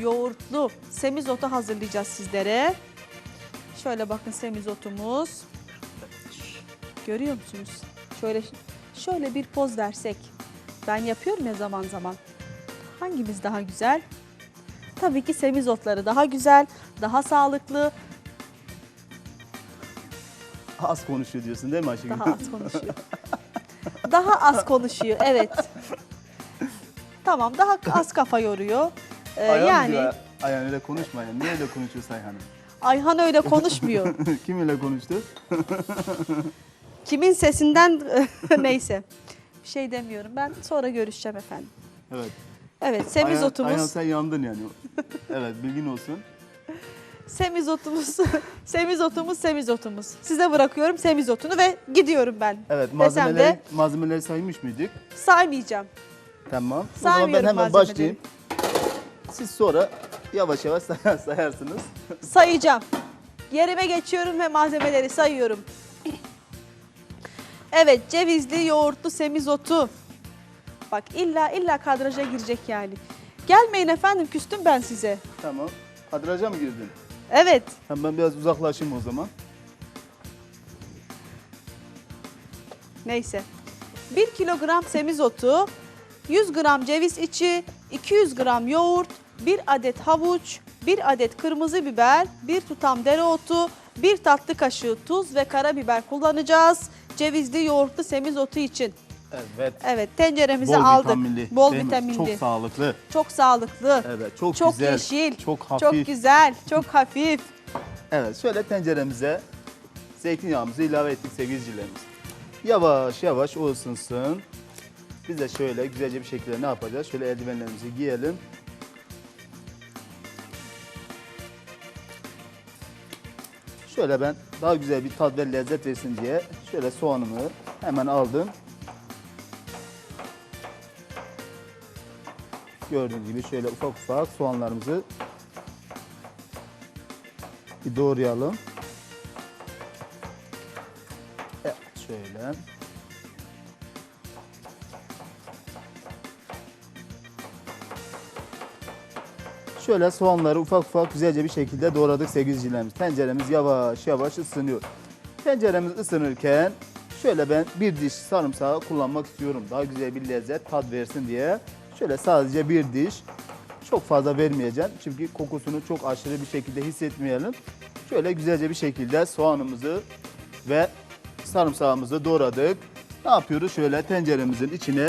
yoğurtlu semizotu hazırlayacağız sizlere. Şöyle bakın semizotumuz. Görüyor musunuz? Şöyle şöyle bir poz versek. Ben yapıyorum ya zaman zaman. Hangimiz daha güzel? Tabii ki semizotları daha güzel, daha sağlıklı, Az konuşuyor diyorsun değil mi Ayşegül? Daha az konuşuyor. daha az konuşuyor, evet. Tamam, daha az kafa yoruyor. Ee, Ayhan yani diyor, Ayhan öyle konuşmayın. Niye öyle konuşuyorsun Ayhan'ım? Ayhan öyle konuşmuyor. Kim öyle konuştu? Kimin sesinden neyse. Bir şey demiyorum. Ben sonra görüşeceğim efendim. Evet. Evet, Ayhan, semizotumuz. Ayhan sen yandın yani. evet bilgin olsun. Semizotumuz, semizotumuz, semizotumuz. Size bırakıyorum semizotunu ve gidiyorum ben. Evet Desem malzemeleri, de malzemeleri saymış mıydık? saymayacağım. Tamam. O zaman ben Saymıyorum hemen malzemeleri. başlayayım. Siz sonra yavaş yavaş say- sayarsınız. Sayacağım. Yerime geçiyorum ve malzemeleri sayıyorum. Evet, cevizli, yoğurtlu semizotu. Bak illa illa kadraja girecek yani. Gelmeyin efendim, küstüm ben size. Tamam. Kadraja mı girdin? Evet, Hem ben biraz uzaklaşayım o zaman. neyse. 1 kilogram semizotu, 100 gram ceviz içi, 200 gram yoğurt, 1 adet havuç, 1 adet kırmızı biber, 1 tutam dereotu, 1 tatlı kaşığı tuz ve karabiber kullanacağız. Cevizli yoğurtlu semizotu için. Evet. Evet tenceremizi Bol aldık. vitaminli. Bol değil mi? vitaminli. Çok Çok, sağlıklı. sağlıklı. Evet. Çok, çok güzel. yeşil. Çok hafif. Çok güzel. Çok hafif. Evet. Şöyle tenceremize zeytinyağımızı ilave ettik sevgili izleyicilerimiz. Yavaş yavaş o ısınsın. Biz de şöyle güzelce bir şekilde ne yapacağız? Şöyle eldivenlerimizi giyelim. Şöyle ben daha güzel bir tat ve lezzet versin diye şöyle soğanımı hemen aldım. Gördüğünüz gibi şöyle ufak ufak soğanlarımızı bir doğrayalım. Evet şöyle. Şöyle soğanları ufak ufak güzelce bir şekilde doğradık sevgili izleyicilerimiz. Tenceremiz yavaş yavaş ısınıyor. Tenceremiz ısınırken şöyle ben bir diş sarımsağı kullanmak istiyorum. Daha güzel bir lezzet, tat versin diye. Şöyle sadece bir diş. Çok fazla vermeyeceğim. Çünkü kokusunu çok aşırı bir şekilde hissetmeyelim. Şöyle güzelce bir şekilde soğanımızı ve sarımsağımızı doğradık. Ne yapıyoruz? Şöyle tenceremizin içine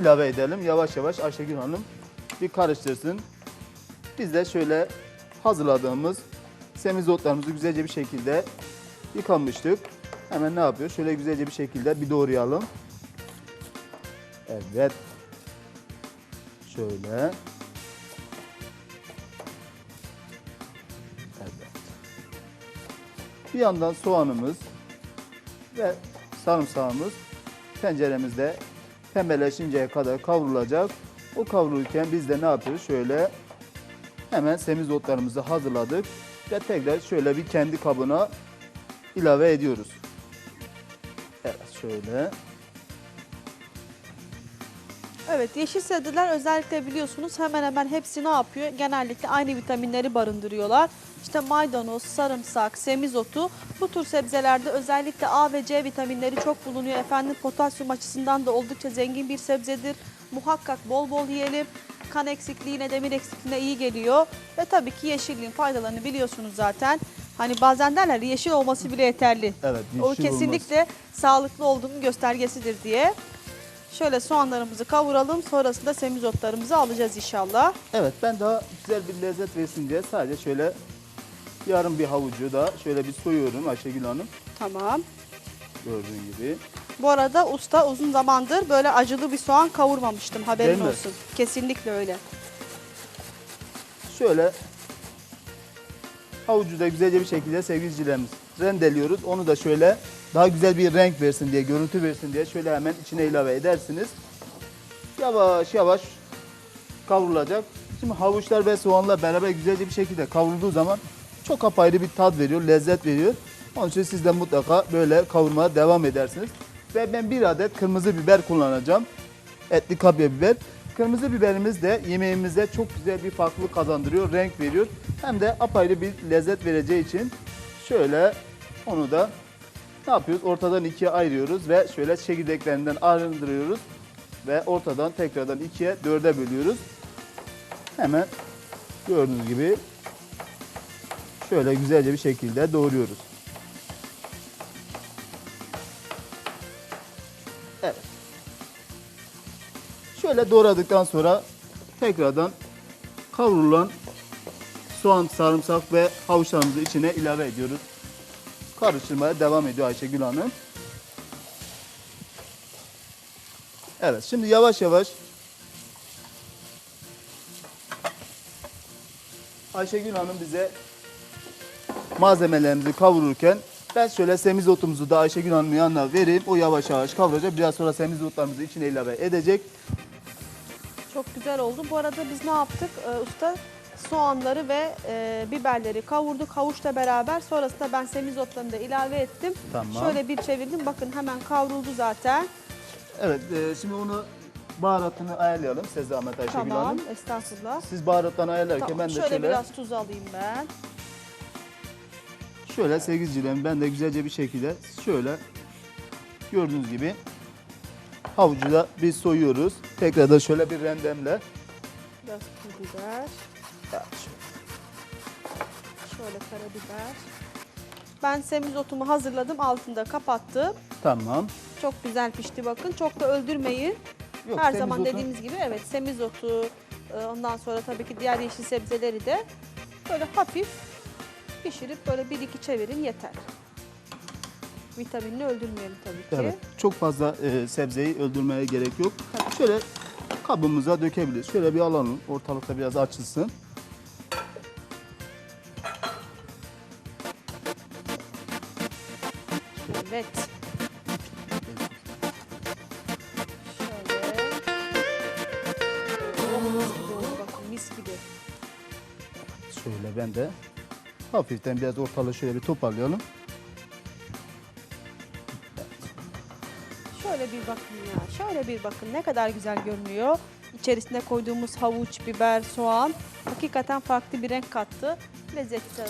ilave edelim. Yavaş yavaş Ayşegül Hanım bir karıştırsın. Biz de şöyle hazırladığımız semizotlarımızı güzelce bir şekilde yıkamıştık. Hemen ne yapıyor? Şöyle güzelce bir şekilde bir doğrayalım. Evet. Şöyle. Evet. Bir yandan soğanımız ve sarımsağımız tenceremizde pembeleşinceye kadar kavrulacak. O kavrulurken biz de ne yapıyoruz? Şöyle hemen semizotlarımızı hazırladık ve tekrar şöyle bir kendi kabına ilave ediyoruz. Evet şöyle. Evet yeşil sebzeler özellikle biliyorsunuz hemen hemen hepsi ne yapıyor? Genellikle aynı vitaminleri barındırıyorlar. İşte maydanoz, sarımsak, semizotu bu tür sebzelerde özellikle A ve C vitaminleri çok bulunuyor. Efendim potasyum açısından da oldukça zengin bir sebzedir. Muhakkak bol bol yiyelim. Kan eksikliğine, demir eksikliğine iyi geliyor. Ve tabii ki yeşilliğin faydalarını biliyorsunuz zaten. Hani bazen derler yeşil olması bile yeterli. Evet, O yeşil kesinlikle sağlıklı olduğunun göstergesidir diye. Şöyle soğanlarımızı kavuralım. Sonrasında semizotlarımızı alacağız inşallah. Evet ben daha güzel bir lezzet versin diye sadece şöyle yarım bir havucu da şöyle bir soyuyorum Ayşegül Hanım. Tamam. Gördüğün gibi. Bu arada usta uzun zamandır böyle acılı bir soğan kavurmamıştım. Haberin Değil mi? olsun. Kesinlikle öyle. Şöyle havucu da güzelce bir şekilde sevgili izleyicilerimiz rendeliyoruz. Onu da şöyle daha güzel bir renk versin diye, görüntü versin diye şöyle hemen içine ilave edersiniz. Yavaş yavaş kavrulacak. Şimdi havuçlar ve soğanlar beraber güzelce bir şekilde kavrulduğu zaman çok apayrı bir tat veriyor, lezzet veriyor. Onun için siz de mutlaka böyle kavurmaya devam edersiniz. Ve ben bir adet kırmızı biber kullanacağım. Etli kapya biber. Kırmızı biberimiz de yemeğimize çok güzel bir farklılık kazandırıyor, renk veriyor. Hem de apayrı bir lezzet vereceği için şöyle onu da ne yapıyoruz? Ortadan ikiye ayırıyoruz ve şöyle çekirdeklerinden arındırıyoruz ve ortadan tekrardan ikiye dörde bölüyoruz. Hemen gördüğünüz gibi şöyle güzelce bir şekilde doğruyoruz. Şöyle doğradıktan sonra tekrardan kavrulan soğan, sarımsak ve havuçlarımızı içine ilave ediyoruz. Karıştırmaya devam ediyor Ayşegül Hanım. Evet şimdi yavaş yavaş Ayşegül Hanım bize malzemelerimizi kavururken ben şöyle semizotumuzu da Ayşegül Hanım'ın yanına vereyim. O yavaş yavaş kavuracak. Biraz sonra semizotlarımızı içine ilave edecek. Çok güzel oldu. Bu arada biz ne yaptık? Ee, usta soğanları ve e, biberleri kavurduk havuçla beraber. Sonrasında ben semizotlarını da ilave ettim. Tamam. Şöyle bir çevirdim. Bakın hemen kavruldu zaten. Evet e, şimdi onu baharatını ayarlayalım. Size zahmet Ayşegül tamam. Hanım. Estağfurullah. Siz baharatlarını ayarlarken Tamam, ben de şöyle, şöyle biraz tuz alayım ben. Şöyle sevgilicilerim ben de güzelce bir şekilde şöyle gördüğünüz gibi havucu da biz soyuyoruz. Tekrar da şöyle bir rendemle. Biraz pul biber. Evet, Şöyle karabiber. Ben semizotumu hazırladım. Altında kapattım. Tamam. Çok güzel pişti bakın. Çok da öldürmeyin. Yok, Her zaman semizotu- dediğimiz gibi evet semizotu e, ondan sonra tabii ki diğer yeşil sebzeleri de böyle hafif pişirip böyle bir iki çevirin yeter. Vitaminini öldürmeyelim tabii ki. Evet. Çok fazla e, sebzeyi öldürmeye gerek yok. Tabii. Şöyle kabımıza dökebiliriz. Şöyle bir alalım. Ortalıkta biraz açılsın. Evet. Şöyle. Mis gibi oldu bakın mis gibi. Şöyle ben de hafiften biraz ortalığı şöyle bir toparlayalım. Bir bakın ya. Şöyle bir bakın ne kadar güzel görünüyor. İçerisine koyduğumuz havuç, biber, soğan hakikaten farklı bir renk kattı. Lezzeti de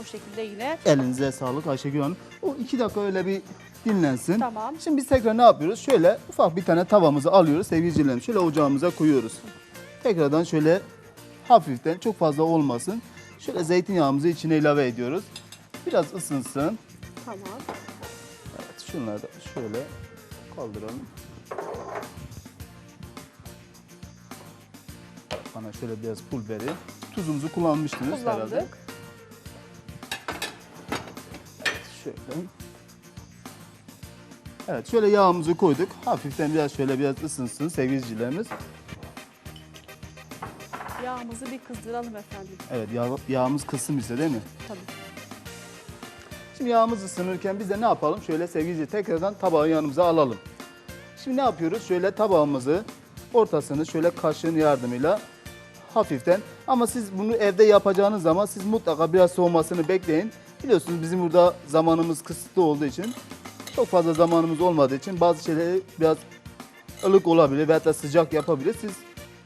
o şekilde yine. Elinize sağlık Ayşegül Hanım. O iki dakika öyle bir dinlensin. Tamam. Şimdi biz tekrar ne yapıyoruz? Şöyle ufak bir tane tavamızı alıyoruz sevgilicilerim. Şöyle ocağımıza koyuyoruz. Tekrardan şöyle hafiften çok fazla olmasın. Şöyle zeytinyağımızı içine ilave ediyoruz. Biraz ısınsın. Tamam. Evet, şunları da şöyle kaldıralım. Bana şöyle biraz pul biberi. Tuzumuzu kullanmıştınız herhalde. Kullandık. Şöyle. Evet şöyle yağımızı koyduk. Hafiften biraz şöyle biraz ısınsın sevgilicilerimiz. Yağımızı bir kızdıralım efendim. Evet yağ, yağımız kısım ise değil mi? Tabii. Şimdi yağımız ısınırken biz de ne yapalım? Şöyle sevgili tekrardan tabağı yanımıza alalım. Şimdi ne yapıyoruz? Şöyle tabağımızı ortasını şöyle kaşığın yardımıyla hafiften ama siz bunu evde yapacağınız zaman siz mutlaka biraz soğumasını bekleyin. Biliyorsunuz bizim burada zamanımız kısıtlı olduğu için çok fazla zamanımız olmadığı için bazı şeyleri biraz ılık olabilir veya da sıcak yapabilir. Siz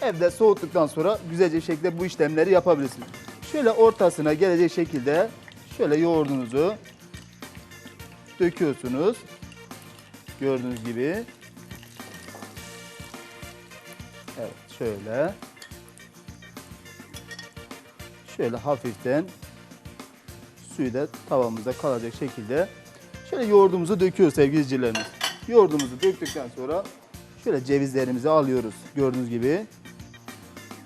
evde soğuttuktan sonra güzelce şekilde bu işlemleri yapabilirsiniz. Şöyle ortasına gelecek şekilde şöyle yoğurdunuzu döküyorsunuz. Gördüğünüz gibi. Şöyle. Şöyle hafiften suyu da tavamızda kalacak şekilde şöyle yoğurdumuzu döküyoruz sevgili izleyicilerimiz. Yoğurdumuzu döktükten sonra şöyle cevizlerimizi alıyoruz. Gördüğünüz gibi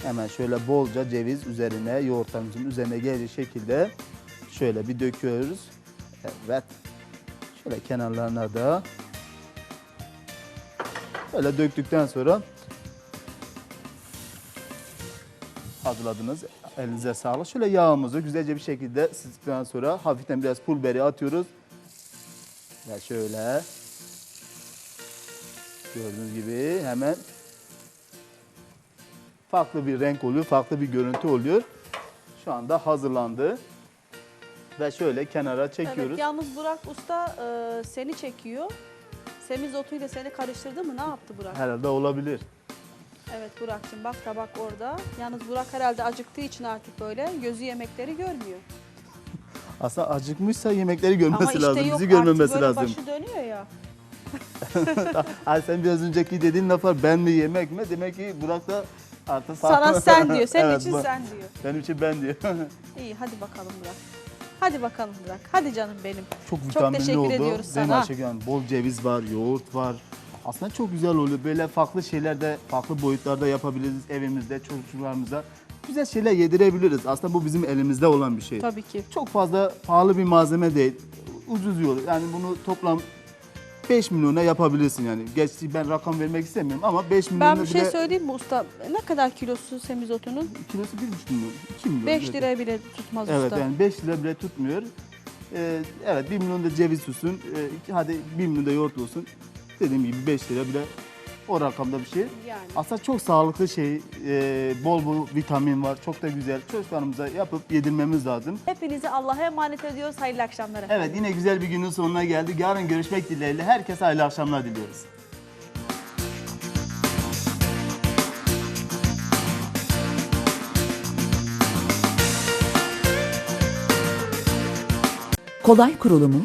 hemen şöyle bolca ceviz üzerine yoğurtlarımızın üzerine gelecek şekilde şöyle bir döküyoruz. Evet. Şöyle kenarlarına da böyle döktükten sonra hazırladınız. Elinize sağlık. Şöyle yağımızı güzelce bir şekilde sıktıktan sonra hafiften biraz pul biberi atıyoruz. Ve şöyle gördüğünüz gibi hemen farklı bir renk oluyor, farklı bir görüntü oluyor. Şu anda hazırlandı. Ve şöyle kenara çekiyoruz. Evet, yalnız Burak Usta e, seni çekiyor. Semizotuyla seni karıştırdı mı? Ne yaptı Burak? Herhalde olabilir. Evet Burak'cığım bak tabak orada. Yalnız Burak herhalde acıktığı için artık böyle gözü yemekleri görmüyor. Aslında acıkmışsa yemekleri görmesi Ama işte lazım. yok Bizi görmemesi lazım. başı dönüyor ya. Ay sen biraz önceki dediğin laf var. Ben mi yemek mi? Demek ki Burak da artık Sana sen diyor. Senin Evet, için bu- sen diyor. Benim için ben diyor. İyi hadi bakalım Burak. Hadi bakalım Burak. Hadi canım benim. çok vitaminli teşekkür oldu. ediyoruz Değil mi sana. Ayşegül Hanım? Bol ceviz var, yoğurt var. Aslında çok güzel oluyor. Böyle farklı şeyler de farklı boyutlarda yapabiliriz evimizde çocuklarımıza. Güzel şeyler yedirebiliriz. Aslında bu bizim elimizde olan bir şey. Tabii ki. Çok fazla pahalı bir malzeme değil. Ucuz yolu. Yani bunu toplam 5 milyona yapabilirsin yani. Gerçi ben rakam vermek istemiyorum ama 5 milyona Ben bir şey bile söyleyeyim mi usta? Ne kadar kilosu semizotunun? kilosu 1,5 milyon, 2 milyon. 5 evet. liraya bile tutmaz Evet usta. yani 5 lira bile tutmuyor. Ee, evet 1 milyon da ceviz olsun. Ee, hadi 1 milyon da yoğurt olsun. Dediğim gibi 5 lira bile o rakamda bir şey. Yani. Aslında çok sağlıklı şey, e, bol bol vitamin var, çok da güzel. Çocuklarımıza yapıp yedirmemiz lazım. Hepinizi Allah'a emanet ediyoruz. Hayırlı akşamlar efendim. Evet yine güzel bir günün sonuna geldik. Yarın görüşmek dileğiyle herkese hayırlı akşamlar diliyoruz. kolay kurulumu,